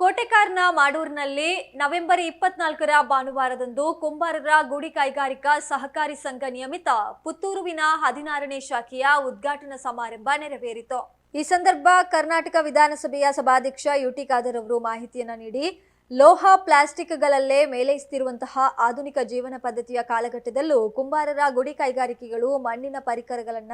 ಕೋಟೆಕಾರ್ನ ಮಾಡೂರಿನಲ್ಲಿ November ಇಪ್ಪತ್ನಾಲ್ಕರ ಭಾನುವಾರದಂದು ಕುಂಬಾರರ ಗುಡಿ ಕೈಗಾರಿಕಾ ಸಹಕಾರಿ ಸಂಘ ನಿಯಮಿತ ಪುತ್ತೂರುವಿನ ಹದಿನಾರನೇ ಶಾಖೆಯ ಉದ್ಘಾಟನಾ ಸಮಾರಂಭ ನೆರವೇರಿತು. ಈ ಸಂದರ್ಭ ಕರ್ನಾಟಕ ವಿಧಾನಸಭೆಯ ಸಭಾಧ್ಯಕ್ಷ ಯುಟಿ ಖಾದರ್ ಅವರು ಮಾಹಿತಿಯನ್ನು ನೀಡಿ ಲೋಹ ಪ್ಲಾಸ್ಟಿಕ್ಗಳಲ್ಲೇ ಮೇಲೈಸ್ತಿರುವಂತಹ ಆಧುನಿಕ ಜೀವನ ಪದ್ಧತಿಯ ಕಾಲಘಟ್ಟದಲ್ಲೂ ಕುಂಬಾರರ ಗುಡಿ ಕೈಗಾರಿಕೆಗಳು ಮಣ್ಣಿನ ಪರಿಕರಗಳನ್ನ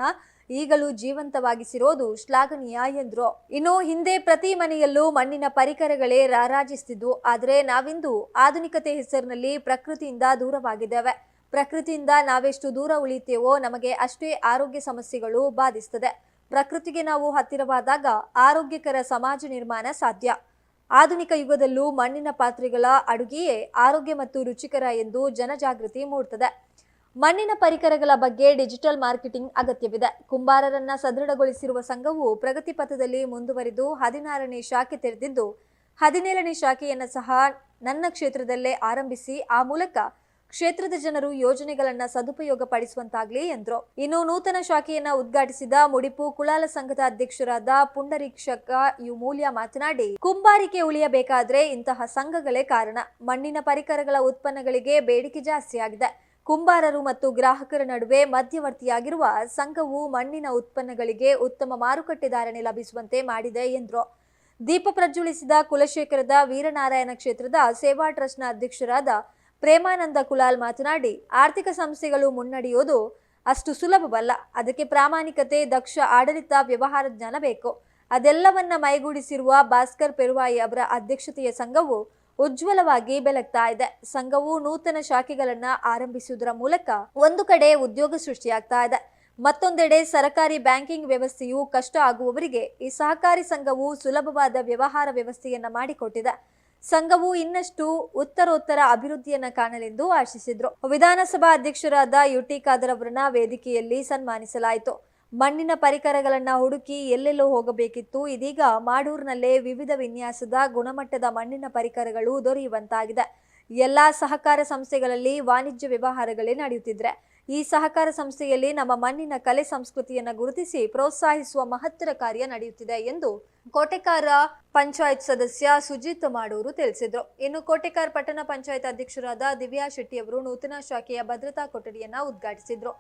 ಈಗಲೂ ಜೀವಂತವಾಗಿಸಿರೋದು ಶ್ಲಾಘನೀಯ ಎಂದ್ರು. ಇನ್ನು ಹಿಂದೆ ಪ್ರತಿ ಮನೆಯಲ್ಲೂ ಮಣ್ಣಿನ ಪರಿಕರಗಳೇ ರಾರಾಜಿಸ್ತಿದ್ವು. ಆದರೆ ನಾವಿಂದು ಆಧುನಿಕತೆ ಹೆಸರಿನಲ್ಲಿ ಪ್ರಕೃತಿಯಿಂದ ದೂರವಾಗಿದ್ದೇವೆ. ಪ್ರಕೃತಿಯಿಂದ ನಾವೆಷ್ಟು ದೂರ ಉಳಿತೇವೋ ನಮಗೆ ಅಷ್ಟೇ ಆರೋಗ್ಯ ಸಮಸ್ಯೆಗಳು ಬಾಧಿಸ್ತದೆ. ಪ್ರಕೃತಿಗೆ ನಾವು ಹತ್ತಿರವಾದಾಗ ಆರೋಗ್ಯಕರ ಸಮಾಜ ನಿರ್ಮಾಣ ಸಾಧ್ಯ. ಆಧುನಿಕ ಯುಗದಲ್ಲೂ ಮಣ್ಣಿನ ಪಾತ್ರೆಗಳ ಅಡುಗೆಯೇ ಆರೋಗ್ಯ ಮತ್ತು ರುಚಿಕರ ಎಂದು ಜನಜಾಗೃತಿ ಮೂಡುತ್ತದೆ ಮಣ್ಣಿನ ಪರಿಕರಗಳ ಬಗ್ಗೆ ಡಿಜಿಟಲ್ ಮಾರ್ಕೆಟಿಂಗ್ ಅಗತ್ಯವಿದೆ. ಕುಂಬಾರರನ್ನ ಸದೃಢಗೊಳಿಸಿರುವ ಸಂಘವು ಪ್ರಗತಿ ಪಥದಲ್ಲಿ ಮುಂದುವರಿದು ಹದಿನಾರನೇ ಶಾಖೆ ತೆರೆದಿದ್ದು, ಹದಿನೇಳನೇ ಶಾಖೆಯನ್ನು ಸಹ ನನ್ನ ಕ್ಷೇತ್ರದಲ್ಲೇ ಆರಂಭಿಸಿ, ಆ ಮೂಲಕ ಕ್ಷೇತ್ರದ ಜನರು ಯೋಜನೆಗಳನ್ನ ಸದುಪಯೋಗ ಪಡಿಸುವಂತಾಗ್ಲಿ ಎಂದರು. ಇನ್ನು ನೂತನ ಶಾಖೆಯನ್ನ ಉದ್ಘಾಟಿಸಿದ ಮುಡಿಪು ಕುಳಾಲ ಸಂಘದ ಅಧ್ಯಕ್ಷರಾದ ಪುಂಡರೀಕ್ಷಕ ಯು ಮೂಲ್ಯ ಮಾತನಾಡಿ, ಕುಂಬಾರಿಕೆ ಉಳಿಯಬೇಕಾದ್ರೆ ಇಂತಹ ಸಂಘಗಳೇ ಕಾರಣ. ಮಣ್ಣಿನ ಪರಿಕರಗಳ ಉತ್ಪನ್ನಗಳಿಗೆ ಬೇಡಿಕೆ ಜಾಸ್ತಿಯಾಗಿದೆ. ಕುಂಬಾರರು ಮತ್ತು ಗ್ರಾಹಕರ ನಡುವೆ ಮಧ್ಯವರ್ತಿಯಾಗಿರುವ ಸಂಘವು ಮಣ್ಣಿನ ಉತ್ಪನ್ನಗಳಿಗೆ ಉತ್ತಮ ಮಾರುಕಟ್ಟೆ ಧಾರಣೆ ಲಭಿಸುವಂತೆ ಮಾಡಿದೆ ಎಂದರು. ದೀಪ ಪ್ರಜ್ವಲಿಸಿದ ಕುಲಶೇಖರದ ವೀರನಾರಾಯಣ ಕ್ಷೇತ್ರದ ಸೇವಾ ಟ್ರಸ್ಟ್ನ ಅಧ್ಯಕ್ಷರಾದ ಪ್ರೇಮಾನಂದ ಕುಲಾಲ್ ಮಾತನಾಡಿ, ಆರ್ಥಿಕ ಸಂಸ್ಥೆಗಳು ಮುನ್ನಡೆಯೋದು ಅಷ್ಟು ಸುಲಭವಲ್ಲ. ಅದಕ್ಕೆ ಪ್ರಾಮಾಣಿಕತೆ, ದಕ್ಷ ಆಡಳಿತ, ವ್ಯವಹಾರ ಜ್ಞಾನ ಬೇಕು. ಅದೆಲ್ಲವನ್ನ ಮೈಗೂಡಿಸಿರುವ ಭಾಸ್ಕರ್ ಪೆರುವಾಯಿ ಅವರ ಅಧ್ಯಕ್ಷತೆಯ ಸಂಘವು ಉಜ್ವಲವಾಗಿ ಬೆಳಗ್ತಾ ಇದೆ. ಸಂಘವು ನೂತನ ಶಾಖೆಗಳನ್ನ ಆರಂಭಿಸುವುದರ ಮೂಲಕ ಒಂದು ಕಡೆ ಉದ್ಯೋಗ ಸೃಷ್ಟಿಯಾಗ್ತಾ ಇದೆ. ಮತ್ತೊಂದೆಡೆ ಸರಕಾರಿ ಬ್ಯಾಂಕಿಂಗ್ ವ್ಯವಸ್ಥೆಯು ಕಷ್ಟ ಆಗುವವರಿಗೆ ಈ ಸಹಕಾರಿ ಸಂಘವು ಸುಲಭವಾದ ವ್ಯವಹಾರ ವ್ಯವಸ್ಥೆಯನ್ನ ಮಾಡಿಕೊಟ್ಟಿದೆ. ಸಂಘವು ಇನ್ನಷ್ಟು ಉತ್ತರೋತ್ತರ ಅಭಿವೃದ್ಧಿಯನ್ನ ಕಾಣಲೆಂದು ಆಶಿಸಿದ್ರು. ವಿಧಾನಸಭಾ ಅಧ್ಯಕ್ಷರಾದ ಯುಟಿ ಖಾದರ್ ಅವರನ್ನ ವೇದಿಕೆಯಲ್ಲಿ ಸನ್ಮಾನಿಸಲಾಯಿತು. ಮಣ್ಣಿನ ಪರಿಕರಗಳನ್ನ ಹುಡುಕಿ ಎಲ್ಲೆಲ್ಲೋ ಹೋಗಬೇಕಿತ್ತು. ಇದೀಗ ಮಾಡೂರಿನಲ್ಲೇ ವಿವಿಧ ವಿನ್ಯಾಸದ ಗುಣಮಟ್ಟದ ಮಣ್ಣಿನ ಪರಿಕರಗಳು ದೊರೆಯುವಂತಾಗಿದೆ. ಎಲ್ಲಾ ಸಹಕಾರ ಸಂಸ್ಥೆಗಳಲ್ಲಿ ವಾಣಿಜ್ಯ ವ್ಯವಹಾರಗಳೇ ನಡೆಯುತ್ತಿದ್ರೆ ಈ ಸಹಕಾರ ಸಂಸ್ಥೆಯಲ್ಲಿ ನಮ್ಮ ಮಣ್ಣಿನ ಕಲೆ ಸಂಸ್ಕೃತಿಯನ್ನು ಗುರುತಿಸಿ ಪ್ರೋತ್ಸಾಹಿಸುವ ಮಹತ್ತರ ಕಾರ್ಯ ನಡೆಯುತ್ತಿದೆ ಎಂದು ಕೋಟೆಕಾರ ಪಂಚಾಯತ್ ಸದಸ್ಯ ಸುಜಿತ್ ಮಾಡೂರು ತಿಳಿಸಿದರು. ಇನ್ನು ಕೋಟೆಕಾರ್ ಪಟ್ಟಣ ಪಂಚಾಯತ್ ಅಧ್ಯಕ್ಷರಾದ ದಿವ್ಯಾ ಶೆಟ್ಟಿಯವರು ನೂತನ ಶಾಖೆಯ ಭದ್ರತಾ ಕೊಠಡಿಯನ್ನ ಉದ್ಘಾಟಿಸಿದರು.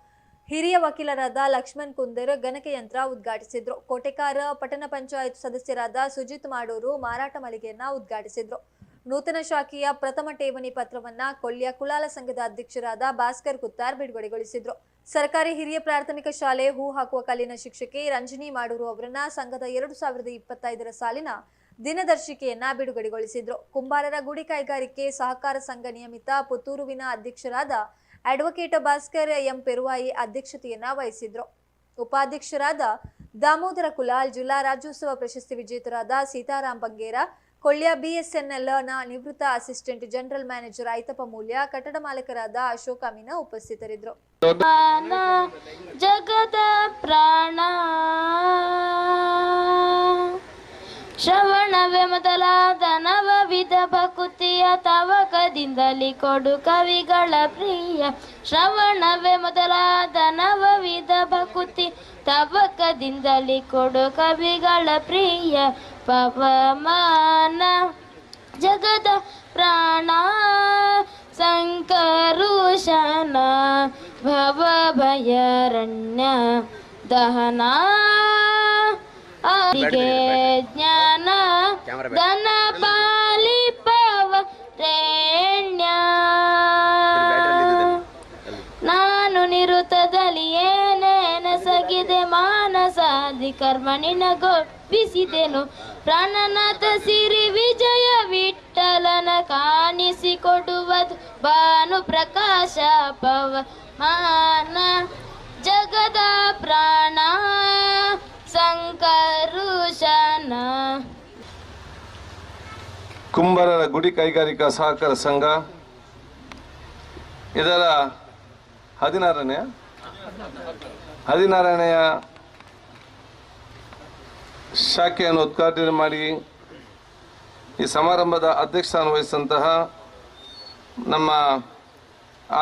ಹಿರಿಯ ವಕೀಲರಾದ ಲಕ್ಷ್ಮಣ್ ಕುಂದರ್ ಗಣಕಯಂತ್ರ ಉದ್ಘಾಟಿಸಿದ್ರು. ಕೋಟೆಕಾರ ಪಟ್ಟಣ ಪಂಚಾಯತ್ ಸದಸ್ಯರಾದ ಸುಜಿತ್ ಮಾಡೂರು ಮಾರಾಟ ಮಳಿಗೆಯನ್ನ ಉದ್ಘಾಟಿಸಿದ್ರು. ನೂತನ ಶಾಖೆಯ ಪ್ರಥಮ ಠೇವಣಿ ಪತ್ರವನ್ನ ಕೊಲ್ಯ ಕುಲಾಲ ಸಂಘದ ಅಧ್ಯಕ್ಷರಾದ ಭಾಸ್ಕರ್ ಕುತ್ತಾರ್ ಬಿಡುಗಡೆಗೊಳಿಸಿದ್ರು. ಸರ್ಕಾರಿ ಹಿರಿಯ ಪ್ರಾಥಮಿಕ ಶಾಲೆ ಹೂ ಹಾಕುವ ಕಲ್ಲಿನ ಶಿಕ್ಷಕಿ ರಂಜನಿ ಮಾಡೂರು ಅವರನ್ನ ಸಂಘದ ಎರಡು ಸಾವಿರದ ಇಪ್ಪತ್ತೈದರ ಸಾಲಿನ ದಿನದರ್ಶಿಕೆಯನ್ನ ಬಿಡುಗಡೆಗೊಳಿಸಿದ್ರು. ಕುಂಬಾರರ ಗುಡಿ ಕೈಗಾರಿಕೆ ಸಹಕಾರ ಸಂಘ ನಿಯಮಿತ ಪುತ್ತೂರುವಿನ ಅಧ್ಯಕ್ಷರಾದ ಅಡ್ವೊಕೇಟ್ ಭಾಸ್ಕರ್ ಎಂ ಪೆರುವಾಯಿ ಅಧ್ಯಕ್ಷತೆಯನ್ನ ವಹಿಸಿದ್ರು. ಉಪಾಧ್ಯಕ್ಷರಾದ ದಾಮೋದರ ಕುಲಾಲ್, ಜಿಲ್ಲಾ ರಾಜ್ಯೋತ್ಸವ ಪ್ರಶಸ್ತಿ ವಿಜೇತರಾದ ಸೀತಾರಾಮ್ ಬಂಗೇರ ಕೊಳ್ಳ್ಯ ಬಿಎಸ್ಎನ್ಎಲ್ನ ನಿವೃತ್ತ ಅಸಿಸ್ಟೆಂಟ್ ಜನರಲ್ ಮ್ಯಾನೇಜರ್ ಐತಪ್ಪ ಮೂಲ್ಯ, ಕಟ್ಟಡ ಮಾಲೀಕರಾದ ಅಶೋಕ ಅಮೀನ ಉಪಸ್ಥಿತರಿದ್ದರು. ಜಗದ ಪ್ರಾಣ. ಶ್ರವಣವೇ ಮೊದಲಾದ ನವವಿಧ ಭಕುತಿಯ ತವಕದಿಂದಲಿ ಕೊಡು ಕವಿಗಳ ಪ್ರಿಯ. ಶ್ರವಣವೇ ಮೊದಲಾದ ನವವಿಧ ಭಕುತಿ ತವಕದಿಂದಲಿ ಕೊಡು ಕವಿಗಳ ಪ್ರಿಯ. ಜಗದ ಭವ ಭಯರಣ್ಯ ದಹನ ಅವರಿಗೆ ಜ್ಞಾನ, ಧನ ಪಾಲಿಪವ ರೇಣ್ಯ. ನಾನು ನಿರುತದಲ್ಲಿ ಏನೇನಸಗಿದೆ ಮಾನಸಾದಿ ಕರ್ಮಣಿನ ಗೊಪ್ಪಿಸಿದೆನು ಪ್ರಾಣನಾಥ ಸಿರಿ ವಿಜಯ ವಿಠಲನ ಕಾಣಿಸಿಕೊಡುವುದು ಭಾನು ಪ್ರಕಾಶ ಪವ ಮಾನ ಜಗದ ಪ್ರಾಣ ಸಂಕರುಷನ ಕುಂಬರರ ಗುಡಿ ಕೈಗಾರಿಕಾ ಸಹಕಾರ ಸಂಘ. ಇದರ ಹದಿನಾರನೆಯ ಹದಿನಾರನೆಯ ಶಾಖೆಯನ್ನು ಉದ್ಘಾಟನೆ ಮಾಡಿ. ಈ ಸಮಾರಂಭದ ಅಧ್ಯಕ್ಷಸ್ಥಾನ ವಹಿಸಿದಂತಹ ನಮ್ಮ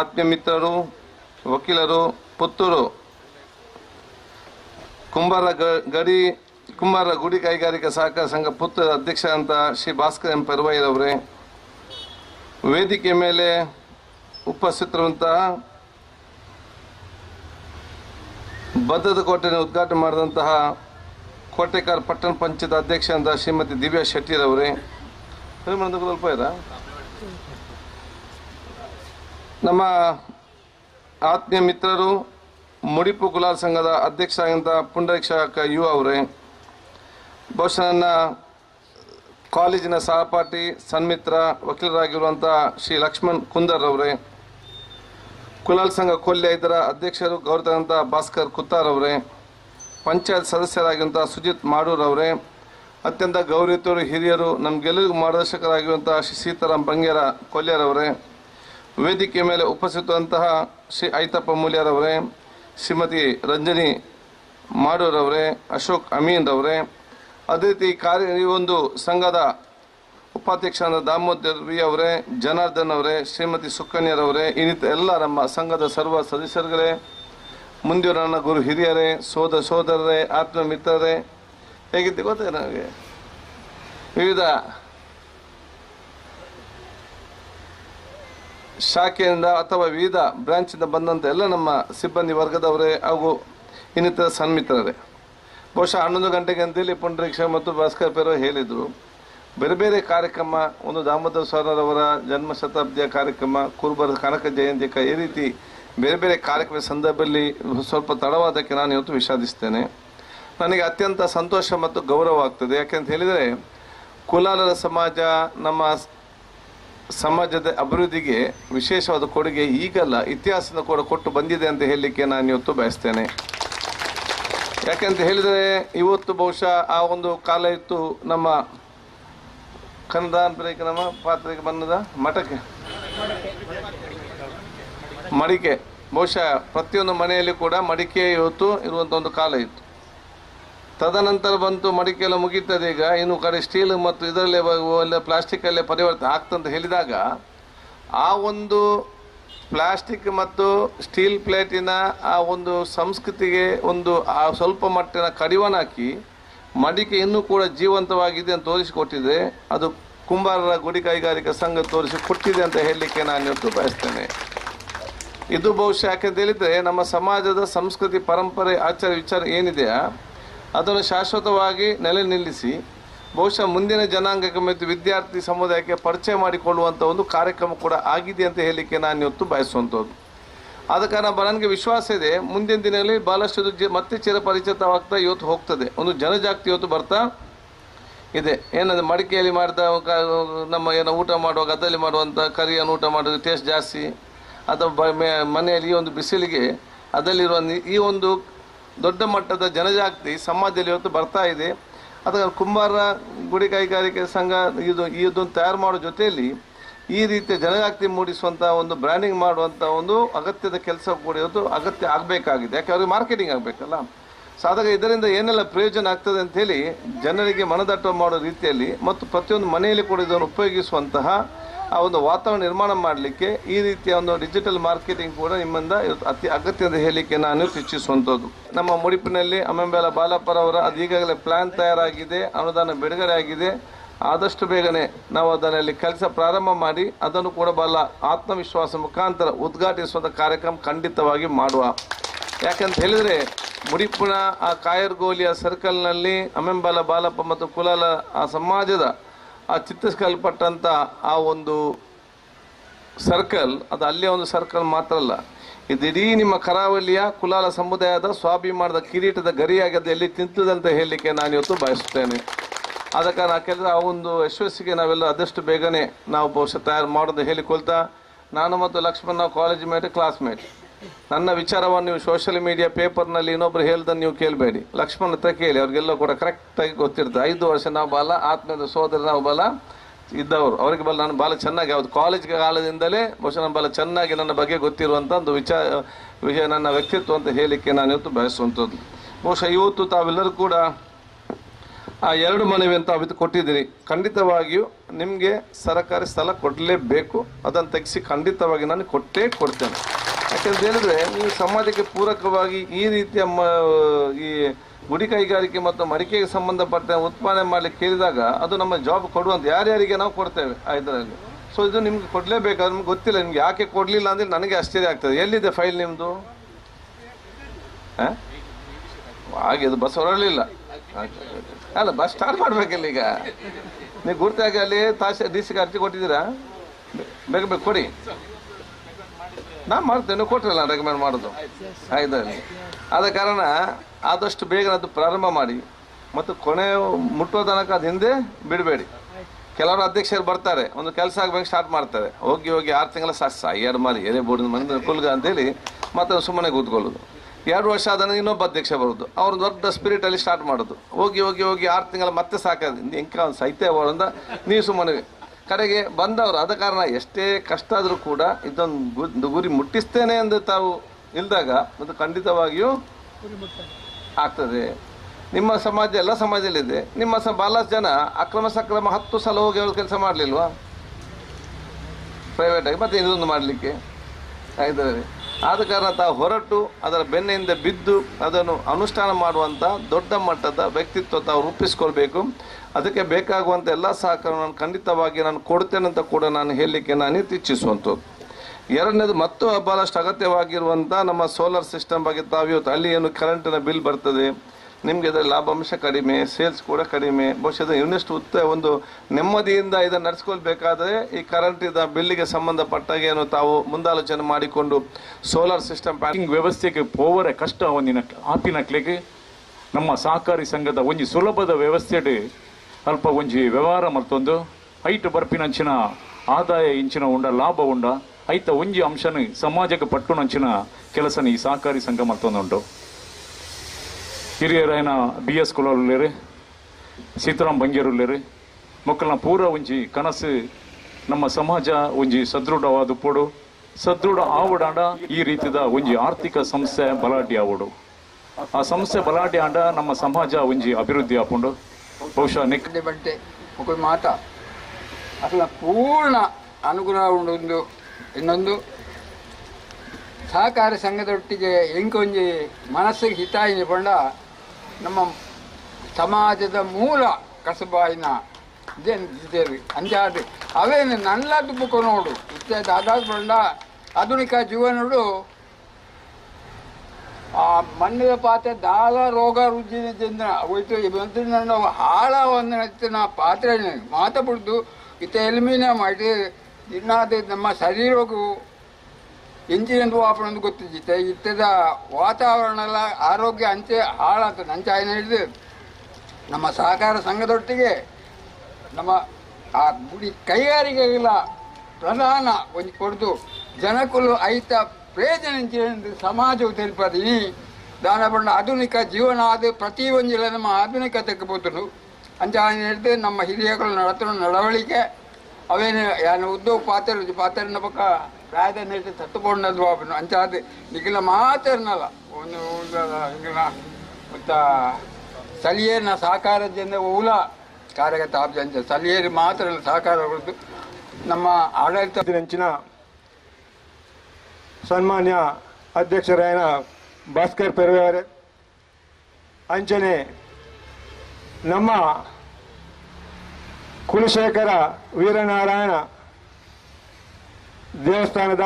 ಆತ್ಮೀಯ ಮಿತ್ರರು, ವಕೀಲರು, ಪುತ್ತೂರು ಕುಂಬಾರ ಗಡಿ ಕುಂಬಾರ ಗುಡಿ ಕೈಗಾರಿಕಾ ಸಹಕಾರ ಸಂಘ ಪುತ್ತೂರು ಅಧ್ಯಕ್ಷ ಅಂತ ಶ್ರೀ ಭಾಸ್ಕರ್ ಎಂ ಪರ್ವಾಯಿರವರೇ ವೇದಿಕೆ ಮೇಲೆ ಉಪಸ್ಥಿತರುವಂತಹ ಭದ್ರತಾ ಕೋಟೆಯನ್ನು ಉದ್ಘಾಟನೆ ಮಾಡಿದಂತಹ ಕೋಟೆಕಾರ್ ಪಟ್ಟಣ ಪಂಚಾಯತ್ ಅಧ್ಯಕ್ಷ ಅಂತ ಶ್ರೀಮತಿ ದಿವ್ಯಾ ಶೆಟ್ಟಿರವರೇ. ಸ್ವಲ್ಪ? ನಮ್ಮ ಆತ್ಮೀಯ ಮಿತ್ರರು, ಮುಡಿಪು ಕುಲಾಲ್ ಸಂಘದ ಅಧ್ಯಕ್ಷ ಆಗಿದ್ದ ಪುಂಡರೀಕ್ಷಕ ಯು ಅವರೇ, ಬಹುಶಃ ನನ್ನ ಕಾಲೇಜಿನ ಸಹಪಾಠಿ, ಸನ್ಮಿತ್ರ ವಕೀಲರಾಗಿರುವಂಥ ಶ್ರೀ ಲಕ್ಷ್ಮಣ್ ಕುಂದರ್ ಅವರೇ ಕುಲಾಲ್ ಸಂಘ ಕೊಲ್ಲಿ ಇದರ ಅಧ್ಯಕ್ಷರು ಗೌರವಂತ ಭಾಸ್ಕರ್ ಕುತ್ತಾರ್ ಅವರೇ, ಪಂಚಾಯತ್ ಸದಸ್ಯರಾಗಿರುವಂಥ ಸುಜಿತ್ ಮಾಡೂರ್ ಅವರೇ ಅತ್ಯಂತ ಗೌರವಿತರು ಹಿರಿಯರು ನಮಗೆಲ್ಲರಿಗೂ ಮಾರ್ಗದರ್ಶಕರಾಗಿರುವಂತಹ ಶ್ರೀ ಸೀತಾರಾಮ್ ಬಂಗೇರ ಕೊಲ್ಯರವರೇ ವೇದಿಕೆ ಮೇಲೆ ಉಪಸ್ಥಿತವಂತಹ ಶ್ರೀ ಐತಪ್ಪ ಮೂಲ್ಯರವರೇ, ಶ್ರೀಮತಿ ರಂಜನಿ ಮಾಡೂರವರೇ, ಅಶೋಕ್ ಅಮೀನ್ ಅವರೇ ಅದೇ ರೀತಿ ಕಾರ್ಯ ಈ ಒಂದು ಸಂಘದ ಉಪಾಧ್ಯಕ್ಷರಾದ ದಾಮೋದರ್ ವಿ ಅವರೇ, ಜನಾರ್ದನ್ ಅವರೇ, ಶ್ರೀಮತಿ ಸುಕನ್ಯರವರೇ, ಇನ್ನಿತ ಎಲ್ಲ ನಮ್ಮ ಸಂಘದ ಸರ್ವ ಸದಸ್ಯರುಗಳೇ ಮುಂದಿನ ನನ್ನ ಗುರು ಹಿರಿಯರೇ ಸೋದ ಸೋದರರೇ ಆತ್ಮ ಮಿತ್ರರೇ ಹೇಗಿತ್ತು ಗೊತ್ತೇ ನನಗೆ? ವಿವಿಧ ಶಾಖೆಯಿಂದ ಅಥವಾ ವಿವಿಧ ಬ್ರಾಂಚಿಂದ ಬಂದಂಥ ಎಲ್ಲ ನಮ್ಮ ಸಿಬ್ಬಂದಿ ವರ್ಗದವರೇ ಹಾಗೂ ಇನ್ನಿತರ ಸನ್ಮಿತ್ರರೇ. ಬಹುಶಃ ಹನ್ನೊಂದು ಗಂಟೆಗೆ ಅಂತೇಳಿ ಪುಂಡರೀಕ್ಷ ಮತ್ತು ಭಾಸ್ಕರ್ ಪೇರೋ ಹೇಳಿದರು. ಬೇರೆ ಬೇರೆ ಕಾರ್ಯಕ್ರಮ, ಒಂದು ದಾಮೋದರ ಸ್ವರರವರ ಜನ್ಮ ಶತಾಬ್ದಿಯ ಕಾರ್ಯಕ್ರಮ, ಕುರುಬರ ಕನಕ ಜಯಂತಿ ಈ ರೀತಿ ಬೇರೆ ಬೇರೆ ಕಾರ್ಯಕ್ರಮ ಸಂದರ್ಭದಲ್ಲಿ ಸ್ವಲ್ಪ ತಡವಾದಕ್ಕೆ ನಾನು ಇವತ್ತು ವಿಷಾದಿಸ್ತೇನೆ. ನನಗೆ ಅತ್ಯಂತ ಸಂತೋಷ ಮತ್ತು ಗೌರವ ಆಗ್ತದೆ. ಯಾಕೆಂತ ಹೇಳಿದರೆ, ಕುಲಾಲರ ಸಮಾಜ ನಮ್ಮ ಸಮಾಜದ ಅಭಿವೃದ್ಧಿಗೆ ವಿಶೇಷವಾದ ಕೊಡುಗೆ ಈಗಲ್ಲ ಇತಿಹಾಸದ ಕೂಡ ಕೊಟ್ಟು ಬಂದಿದೆ ಅಂತ ಹೇಳಲಿಕ್ಕೆ ನಾನು ಇವತ್ತು ಬಯಸ್ತೇನೆ. ಯಾಕೆಂತ ಹೇಳಿದರೆ, ಇವತ್ತು ಬಹುಶಃ ಆ ಒಂದು ಕಾಲ ಇತ್ತು ನಮ್ಮ ಕನ್ನಡ ನಮ್ಮ ಪಾತ್ರೆಗೆ ಬಂದದ ಮಠಕ್ಕೆ. ಮಡಿಕೆ. ಬಹುಶಃ ಪ್ರತಿಯೊಂದು ಮನೆಯಲ್ಲಿ ಕೂಡ ಮಡಿಕೆ ಇವತ್ತು ಇರುವಂಥ ಒಂದು ಕಾಲ ಇತ್ತು. ತದನಂತರ ಬಂತು ಮಡಿಕೆ ಎಲ್ಲ ಮುಗೀತದೆ ಈಗ. ಇನ್ನು ಕಡೆ ಸ್ಟೀಲ್ ಮತ್ತು ಇದರಲ್ಲೇ ಎಲ್ಲ ಪ್ಲಾಸ್ಟಿಕ್ಕಲ್ಲೇ ಪರಿವರ್ತನೆ ಆಗ್ತಂತ ಹೇಳಿದಾಗ, ಆ ಒಂದು ಪ್ಲಾಸ್ಟಿಕ್ ಮತ್ತು ಸ್ಟೀಲ್ ಪ್ಲೇಟಿನ ಆ ಒಂದು ಸಂಸ್ಕೃತಿಗೆ ಒಂದು, ಆ ಸ್ವಲ್ಪ ಮಟ್ಟಿನ ಕಡಿವಾಣ ಹಾಕಿ, ಮಡಿಕೆ ಇನ್ನೂ ಕೂಡ ಜೀವಂತವಾಗಿದೆ ಅಂತ ತೋರಿಸಿಕೊಟ್ಟಿದೆ ಅದು ಕುಂಬಾರರ ಗುಡಿ ಕೈಗಾರಿಕಾ ಸಂಘ ತೋರಿಸಿ ಕೊಟ್ಟಿದೆ ಅಂತ ಹೇಳಲಿಕ್ಕೆ ನಾನು ಇವತ್ತು ಬಯಸ್ತೇನೆ. ಇದು ಬಹುಶಃ ಯಾಕೆಂತ ಹೇಳಿದರೆ, ನಮ್ಮ ಸಮಾಜದ ಸಂಸ್ಕೃತಿ, ಪರಂಪರೆ, ಆಚಾರ ವಿಚಾರ ಏನಿದೆಯಾ ಅದನ್ನು ಶಾಶ್ವತವಾಗಿ ನೆಲೆ ನಿಲ್ಲಿಸಿ ಬಹುಶಃ ಮುಂದಿನ ಜನಾಂಗಕ್ಕೆ ಮತ್ತು ವಿದ್ಯಾರ್ಥಿ ಸಮುದಾಯಕ್ಕೆ ಪರಿಚಯ ಮಾಡಿಕೊಳ್ಳುವಂಥ ಒಂದು ಕಾರ್ಯಕ್ರಮ ಕೂಡ ಆಗಿದೆ ಅಂತ ಹೇಳಲಿಕ್ಕೆ ನಾನು ಇವತ್ತು ಬಯಸುವಂಥದ್ದು. ಆದ ಕಾರಣ ನನಗೆ ವಿಶ್ವಾಸ ಇದೆ, ಮುಂದಿನ ದಿನಗಳಲ್ಲಿ ಭಾಳಷ್ಟು ಮತ್ತೆ ಚಿರ ಮತ್ತೆ ಚಿರಪರಿಚಿತವಾಗ್ತಾ ಇವತ್ತು ಹೋಗ್ತದೆ. ಒಂದು ಜನಜಾಗೃತಿ ಇವತ್ತು ಬರ್ತಾ ಇದೆ. ಏನಂದ್ರೆ ಮಡಿಕೆಯಲ್ಲಿ ಮಾಡಿದ ನಮ್ಮ ಏನೋ ಊಟ ಮಾಡುವಾಗ ಅದರಲ್ಲಿ ಮಾಡುವಂಥ ಕರಿಯನ್ನು ಊಟ ಮಾಡೋದು ಟೇಸ್ಟ್ ಜಾಸ್ತಿ. ಅಥವಾ ಮನೆಯಲ್ಲಿ ಈ ಒಂದು ಬಿಸಿಲಿಗೆ ಅದರಲ್ಲಿರುವ ಈ ಒಂದು ದೊಡ್ಡ ಮಟ್ಟದ ಜನಜಾಗೃತಿ ಸಮಾಜದಲ್ಲಿ ಇವತ್ತು ಬರ್ತಾ ಇದೆ. ಅದರ ಕುಂಬಾರ ಗುಡಿ ಕೈಗಾರಿಕೆ ಸಂಘ ಇದು ಇದನ್ನು ತಯಾರು ಮಾಡೋ ಜೊತೆಯಲ್ಲಿ ಈ ರೀತಿಯ ಜನಜಾಗೃತಿ ಮೂಡಿಸುವಂಥ ಒಂದು ಬ್ರ್ಯಾಂಡಿಂಗ್ ಮಾಡುವಂಥ ಒಂದು ಅಗತ್ಯದ ಕೆಲಸ ಕೂಡ ಇವತ್ತು ಅಗತ್ಯ ಆಗಬೇಕಾಗಿದೆ. ಯಾಕೆ ಅವ್ರಿಗೆ ಮಾರ್ಕೆಟಿಂಗ್ ಆಗಬೇಕಲ್ಲ? ಸೊ ಆದಾಗ ಇದರಿಂದ ಏನೆಲ್ಲ ಪ್ರಯೋಜನ ಆಗ್ತದೆ ಅಂತೇಳಿ ಜನರಿಗೆ ಮನದಟ್ಟು ಮಾಡೋ ರೀತಿಯಲ್ಲಿ ಮತ್ತು ಪ್ರತಿಯೊಂದು ಮನೆಯಲ್ಲಿ ಕೂಡ ಇದನ್ನು ಉಪಯೋಗಿಸುವಂತಹ ಆ ಒಂದು ವಾತಾವರಣ ನಿರ್ಮಾಣ ಮಾಡಲಿಕ್ಕೆ ಈ ರೀತಿಯ ಒಂದು ಡಿಜಿಟಲ್ ಮಾರ್ಕೆಟಿಂಗ್ ಕೂಡ ನಿಮ್ಮಿಂದ ಅತಿ ಅಗತ್ಯ ಹೇಳಿಕೆ ನಾನು ಇಚ್ಛಿಸುವಂಥದ್ದು. ನಮ್ಮ ಮುಡಿಪಿನಲ್ಲಿ ಅಮ್ಮಂಬೆಲ ಬಾಲಪ್ಪರವರ ಅದು ಈಗಾಗಲೇ ಪ್ಲಾನ್ ತಯಾರಾಗಿದೆ, ಅನುದಾನ ಬಿಡುಗಡೆ ಆಗಿದೆ. ಆದಷ್ಟು ಬೇಗನೆ ನಾವು ಅದರಲ್ಲಿ ಕೆಲಸ ಪ್ರಾರಂಭ ಮಾಡಿ, ಅದನ್ನು ಕೂಡ ಬಹಳ ಆತ್ಮವಿಶ್ವಾಸ ಮುಖಾಂತರ ಉದ್ಘಾಟಿಸುವಂಥ ಕಾರ್ಯಕ್ರಮ ಖಂಡಿತವಾಗಿ ಮಾಡುವ. ಯಾಕಂತ ಹೇಳಿದರೆ ಮುಡಿಪುಣ ಆ ಕಾಯರ್ಗೋಲಿಯ ಸರ್ಕಲ್ನಲ್ಲಿ ಅಮೆಂಬಲ ಬಾಲಪ್ಪ ಮತ್ತು ಕುಲಾಲ ಆ ಸಮಾಜದ ಆ ಚಿತ್ರಿಸಲ್ಪಟ್ಟಂಥ ಆ ಒಂದು ಸರ್ಕಲ್, ಅದು ಅಲ್ಲೇ ಒಂದು ಸರ್ಕಲ್ ಮಾತ್ರ ಅಲ್ಲ. ಇದು ಇಡೀ ನಿಮ್ಮ ಕರಾವಳಿಯ ಕುಲಾಲ ಸಮುದಾಯದ ಸ್ವಾಭಿಮಾನದ ಕಿರೀಟದ ಗರಿಯಾಗದ ಎಲ್ಲಿ ತಿಂತದಂತ ಹೇಳಲಿಕ್ಕೆ ನಾನು ಇವತ್ತು ಬಯಸುತ್ತೇನೆ. ಅದಕ್ಕೆ ಕಾರಣ ಕೆಲಸ ಆ ಒಂದು ಯಶಸ್ಸಿಗೆ ನಾವೆಲ್ಲ ಆದಷ್ಟು ಬೇಗನೆ ನಾವು ಬಹುಶಃ ತಯಾರು ಮಾಡೋದು ಹೇಳಿಕೊಳ್ತಾ, ನಾನು ಮತ್ತು ಲಕ್ಷ್ಮಣ್ ನಾವು ಕಾಲೇಜ್ ಮೇಟ್ ಕ್ಲಾಸ್ಮೇಟ್ ನನ್ನ ವಿಚಾರವನ್ನು ನೀವು ಸೋಷಿಯಲ್ ಮೀಡಿಯಾ ಪೇಪರ್ನಲ್ಲಿ ಇನ್ನೊಬ್ರು ಹೇಳ್ದನ್ನು ನೀವು ಕೇಳಬೇಡಿ. ಲಕ್ಷ್ಮಣ್ ಹತ್ರ ಕೇಳಿ, ಅವ್ರಿಗೆಲ್ಲ ಕೂಡ ಕರೆಕ್ಟಾಗಿ ಗೊತ್ತಿರ್ತದೆ ಐದು ವರ್ಷ ನಾವು ಬಾಲ, ಆತ್ಮೀಯದ ಸೋದರ, ನಾವು ಬಲ ಇದ್ದವರು. ಅವರಿಗೆ ಬಲ ನಾನು ಭಾಳ ಚೆನ್ನಾಗಿ, ಯಾವುದು ಕಾಲೇಜ್ ಕಾಲದಿಂದಲೇ ಬಹುಶಃ ನಾನು ಭಾಳ ಚೆನ್ನಾಗಿ ನನ್ನ ಬಗ್ಗೆ ಗೊತ್ತಿರುವಂಥ ಒಂದು ವಿಚಾರ ವಿಷಯ ನನ್ನ ವ್ಯಕ್ತಿತ್ವ ಅಂತ ಹೇಳಲಿಕ್ಕೆ ನಾನು ಇವತ್ತು ಬಯಸುವಂಥದ್ದು. ಬಹುಶಃ ಇವತ್ತು ತಾವೆಲ್ಲರೂ ಕೂಡ ಆ ಎರಡು ಮನವಿ ಅಂತ ಅವತ್ತು ಕೊಟ್ಟಿದ್ದೀರಿ. ಖಂಡಿತವಾಗಿಯೂ ನಿಮಗೆ ಸರಕಾರಿ ಸ್ಥಳ ಕೊಡಲೇಬೇಕು. ಅದನ್ನು ತೆಗೆಸಿ ಖಂಡಿತವಾಗಿ ನಾನು ಕೊಟ್ಟೇ ಕೊಡ್ತೇನೆ. ಯಾಕಂತ ಹೇಳಿದ್ರೆ ನೀವು ಸಮಾಜಕ್ಕೆ ಪೂರಕವಾಗಿ ಈ ರೀತಿಯ ಈ ಗುಡಿ ಕೈಗಾರಿಕೆ ಮತ್ತು ಮಡಿಕೆಗೆ ಸಂಬಂಧಪಟ್ಟ ಉತ್ಪಾದನೆ ಮಾಡಲಿಕ್ಕೆ ಕೇಳಿದಾಗ ಅದು ನಮ್ಮ ಜಾಬ್ ಕೊಡುವಂತ ಯಾರ್ಯಾರಿಗೆ ನಾವು ಕೊಡ್ತೇವೆ ಆ ಇದರಲ್ಲಿ. ಸೊ ಇದು ನಿಮ್ಗೆ ಕೊಡಲೇಬೇಕು, ಅದು ನಿಮ್ಗೆ ಗೊತ್ತಿಲ್ಲ, ನಿಮ್ಗೆ ಯಾಕೆ ಕೊಡಲಿಲ್ಲ ಅಂದರೆ ನನಗೆ ಆಶ್ಚರ್ಯ ಆಗ್ತದೆ. ಎಲ್ಲಿದೆ ಫೈಲ್ ನಿಮ್ಮದು ಹಾಗೆ, ಅದು ಬಸ್ ಹೊರಡಲಿಲ್ಲ. ಅಲ್ಲ, ಬಸ್ ಸ್ಟಾರ್ಟ್ ಮಾಡ್ಬೇಕಲ್ಲ ಈಗ. ನೀವು ಗುರ್ತಾಗಿ ಅಲ್ಲಿ ತಾಸ ಡಿ ಸಿಗೆ ಅರ್ಜಿ ಕೊಟ್ಟಿದ್ದೀರಾ? ಬೇಗ ಬೇಗ ಕೊಡಿ. ನಾ ಮಾಡ್ತೇನೆ ಕೊಟ್ರೆ ನಾನು ರೆಕಮೆಂಡ್ ಮಾಡೋದು. ಆಯ್ತಲ್ಲಿ ಆದ ಕಾರಣ ಆದಷ್ಟು ಬೇಗ ಅದು ಪ್ರಾರಂಭ ಮಾಡಿ. ಮತ್ತು ಕೊನೆ ಮುಟ್ಟುವ ತನಕ ಅದು ಹಿಂದೆ ಬಿಡಬೇಡಿ. ಕೆಲವರು ಅಧ್ಯಕ್ಷರು ಬರ್ತಾರೆ, ಒಂದು ಕೆಲಸ ಆಗ್ಬೇಕು ಸ್ಟಾರ್ಟ್ ಮಾಡ್ತಾರೆ. ಹೋಗಿ ಹೋಗಿ ಆರು ತಿಂಗಳ ಸಾಸ ಎರಡು ಮಾರಿ ಎರೆ ಬೋರ್ಡ್ ಮಂದಿ ಕುಲ್ಗ ಅಂತೇಳಿ ಮತ್ತೆ ಸುಮ್ಮನೆ ಕೂತ್ಕೊಳ್ಳೋದು. ಎರಡು ವರ್ಷ ಆದ ಇನ್ನೊಬ್ಬ ಅಧ್ಯಕ್ಷ ಬರೋದು. ಅವ್ರ ದೊಡ್ಡ ಸ್ಪಿರಿಟಲ್ಲಿ ಸ್ಟಾರ್ಟ್ ಮಾಡೋದು. ಹೋಗಿ ಹೋಗಿ ಹೋಗಿ ಆರು ತಿಂಗಳ ಮತ್ತೆ ಸಾಕಾದ ಎಂಕ ಒಂದು ಸೈತೆ ಅವರಿಂದ ನೀವು ಸುಮ್ಮನೆ ಕಡೆಗೆ ಬಂದವರು, ಆದ ಕಾರಣ ಎಷ್ಟೇ ಕಷ್ಟ ಆದರೂ ಕೂಡ ಇದೊಂದು ಗುರಿ ಮುಟ್ಟಿಸ್ತೇನೆ ಎಂದು ತಾವು ಇಲ್ದಾಗ ಅದು ಖಂಡಿತವಾಗಿಯೂ ಆಗ್ತದೆ. ನಿಮ್ಮ ಸಮಾಜ, ಎಲ್ಲ ಸಮಾಜದಲ್ಲಿದೆ ನಿಮ್ಮ ಸ ಬಹಳಷ್ಟು ಜನ ಅಕ್ರಮ ಸಕ್ರಮ ಹತ್ತು ಸಲ ಹೋಗಿ ಅವ್ರು ಕೆಲಸ ಮಾಡಲಿಲ್ವಾ? ಪ್ರೈವೇಟಾಗಿ ಮತ್ತೆ ಇದೊಂದು ಮಾಡಲಿಕ್ಕೆ. ಆಯ್ತದೆ ಆದ ಕಾರಣ ತಾವು ಹೊರಟು, ಅದರ ಬೆನ್ನೆಯಿಂದ ಬಿದ್ದು ಅದನ್ನು ಅನುಷ್ಠಾನ ಮಾಡುವಂಥ ದೊಡ್ಡ ಮಟ್ಟದ ವ್ಯಕ್ತಿತ್ವ ತಾವು ರೂಪಿಸ್ಕೊಳ್ಬೇಕು. ಅದಕ್ಕೆ ಬೇಕಾಗುವಂಥ ಎಲ್ಲ ಸಹಕಾರವನ್ನು ಖಂಡಿತವಾಗಿ ನಾನು ಕೊಡ್ತೇನೆ ಅಂತ ಕೂಡ ನಾನು ಹೇಳಲಿಕ್ಕೆ ನಾನು ಇಚ್ಛಿಸುವಂಥದ್ದು ಎರಡನೇದು ಮತ್ತು ಬಹಳಷ್ಟು ಅಗತ್ಯವಾಗಿರುವಂಥ ನಮ್ಮ ಸೋಲಾರ್ ಸಿಸ್ಟಮ್ ಬಗ್ಗೆ ತಾವು ಇವತ್ತು ಅಲ್ಲಿ ಏನು ಕರೆಂಟಿನ ಬಿಲ್ ಬರ್ತದೆ ನಿಮಗೆ ಇದರ ಲಾಭಾಂಶ ಕಡಿಮೆ ಸೇಲ್ಸ್ ಕೂಡ ಕಡಿಮೆ. ಬಹುಶಃ ಇನ್ನಷ್ಟು ಉತ್ತ ಒಂದು ನೆಮ್ಮದಿಯಿಂದ ಇದನ್ನು ನಡೆಸ್ಕೊಳ್ಬೇಕಾದ್ರೆ ಈ ಕರೆಂಟ್ ಇದ ಬಿಲ್ಲಿಗೆ ಸಂಬಂಧಪಟ್ಟಾಗ ಏನು ತಾವು ಮುಂದಾಲೋಚನೆ ಮಾಡಿಕೊಂಡು ಸೋಲಾರ್ ಸಿಸ್ಟಮ್ ಪ್ಯಾಕಿಂಗ್ ವ್ಯವಸ್ಥೆಗೆ ಪೋವರ ಕಷ್ಟ ಒಂದಿನ ಆಪಿನಕ್ಲೆಗೆ ನಮ್ಮ ಸಹಕಾರಿ ಸಂಘದ ಒಂಜಿ ಸುಲಭದ ವ್ಯವಸ್ಥೆಡ್ ಅಲ್ಪ ಒಂಜಿ ವ್ಯವಹಾರ ಮತ್ತೊಂದು. ಐಟ್ ಬರ್ಪಿನಂಚಿನ ಆದಾಯ ಇಂಚಿನ ಉಂಡ, ಲಾಭ ಉಂಡ. ಐತ ಒಂಜಿ ಅಂಶನ ಸಮಾಜಕ್ಕೆ ಪಟ್ಟುನಂಚಿನ ಕೆಲಸನ ಈ ಸಹಕಾರಿ ಸಂಘ ಮಲ್ತೊಂದುಂಟು ಹಿರಿಯರಾಯನ ಬಿ ಎಸ್ ಕುಲರುಲ್ಲೇರು ಸೀತಾರಾಮ್ ಬಂಗೇರುಲ್ಲೇರು ಮಕ್ಕಳನ್ನ ಪೂರ ಒಂಜಿ ಕನಸು, ನಮ್ಮ ಸಮಾಜ ಒಂಜಿ ಸದೃಢವಾದ ಪೋಡು. ಸದೃಢ ಆವಡಾಂಡ ಈ ರೀತಿದ ಒಂಜಿ ಆರ್ಥಿಕ ಸಂಸ್ಥೆ ಬಲಾಢ್ಯ ಆವಡು. ಆ ಸಂಸ್ಥೆ ಬಲಾಢ್ಯ ಆಂಡ ನಮ್ಮ ಸಮಾಜ ಒಂಜಿ ಅಭಿವೃದ್ಧಿ ಆಪುಂಡು. ಬಹುಶಃ ನೆಕ್ ಬಡ್ಡೆ ಬಡ್ಡೆ ಮುಕುಲ್ ಮಾತ. ಅಸಲ ಪೂರ್ಣ ಅನುಗುಣ ಉಂಡು ಇನ್ನೊಂದು. ಸಹಕಾರ ಸಂಘದೊಟ್ಟಿಗೆ ಎಂಕೊಂಜಿ ಮನಸ್ಸಿಗೆ ಹಿತಾಯಿನಿ ಪಂಡ ನಮ್ಮ ಸಮಾಜದ ಮೂಲ ಕಸಬಾಯಿನ ಇದೇನು ಅಂಜಾದ್ರಿ ಅವೇನು ನನ್ನ ಬುಕ್ ನೋಡು. ಇತ್ಯಾದಿ ಅದಾದ ಪಂಡ ಆಧುನಿಕ ಜೀವನಡು ಆ ಮಣ್ಣಿನ ಪಾತ್ರೆ ದಾಲ ರೋಗ ರುಜಿನ ಚೆಂದ ಹೋಯ್ತು. ಇವತ್ತು ನನ್ನ ಹಾಳ ನಾ ಪಾತ್ರೆ ಮಾತ ಬಿಡ್ದು, ಇತ್ತ ಎಲ್ಮಿನ ಮಾಡಿ ಇನ್ನಾದ ನಮ್ಮ ಶರೀರಕ್ಕೂ ಎಂಚಿನಂದು ವಾಪನೊಂದು ಗೊತ್ತಿದ್ದಿತ್ತೆ ಇತ್ತದ ವಾತಾವರಣ ಎಲ್ಲ ಆರೋಗ್ಯ ಅಂಚೆ ಹಾಳಾಗ್ತದೆ ಅಂಚೆ ಆಯ್ನ ಹಿಡಿದು ನಮ್ಮ ಸಹಕಾರ ಸಂಘದೊಟ್ಟಿಗೆ ನಮ್ಮ ಆ ಗುಡಿ ಕೈಗಾರಿಕೆಗಳ ಪ್ರಧಾನ ಒಂದು ಕೊಡ್ದು ಜನಕುಲು ಐತ ಪ್ರಯೋಜನ ಸಮಾಜವು ತಿಳಿಪದೀನಿ ದಾನ ಬಣ್ಣ ಆಧುನಿಕ ಜೀವನ ಆದ ಪ್ರತಿ ಒಂಜಿಲ ನಮ್ಮ ಆಧುನಿಕತೆಗೆ ಬೋತನು ಅಂಚಾಯನೆ ಹಿಡಿದು ನಮ್ಮ ಹಿರಿಯಗಳು ನಡತನ ನಡವಳಿಕೆ, ಅವೇನು ಯಾನು ಉದ್ಯೋಗ ಪಾತ್ರ ಪಾತ್ರ ಪಕ್ಕ ಪ್ರಾಯದ ನೆಟ್ಟು ತತ್ತುಕೊಂಡದ್ದು ಬಾಬನು ಅಂಚಾದ ನಿಖಿಲ ಮಾತರ್ನಲ್ಲ. ಒಂದು ಹಿಂಗಿನ ಮತ್ತ ಸ್ಥಳೀಯನ ಸಹಕಾರದಿಂದ ಊಲ ಕಾರ್ಯಗತ ಆಬ್ಜಂಚ ಸ್ಥಳೀಯರು ಮಾತ್ರ ಸಹಕಾರ ಕೊಡ್ತು ನಮ್ಮ ಆಡಳಿತ ನೆಂಚಿನ ಸನ್ಮಾನ್ಯ ಅಧ್ಯಕ್ಷರಾಯನ ಭಾಸ್ಕರ್ ಪೆರ್ವೆ ಅವರೇ, ಅಂಚನೆ ನಮ್ಮ ಕುಲಶೇಖರ ವೀರನಾರಾಯಣ ದೇವಸ್ಥಾನದ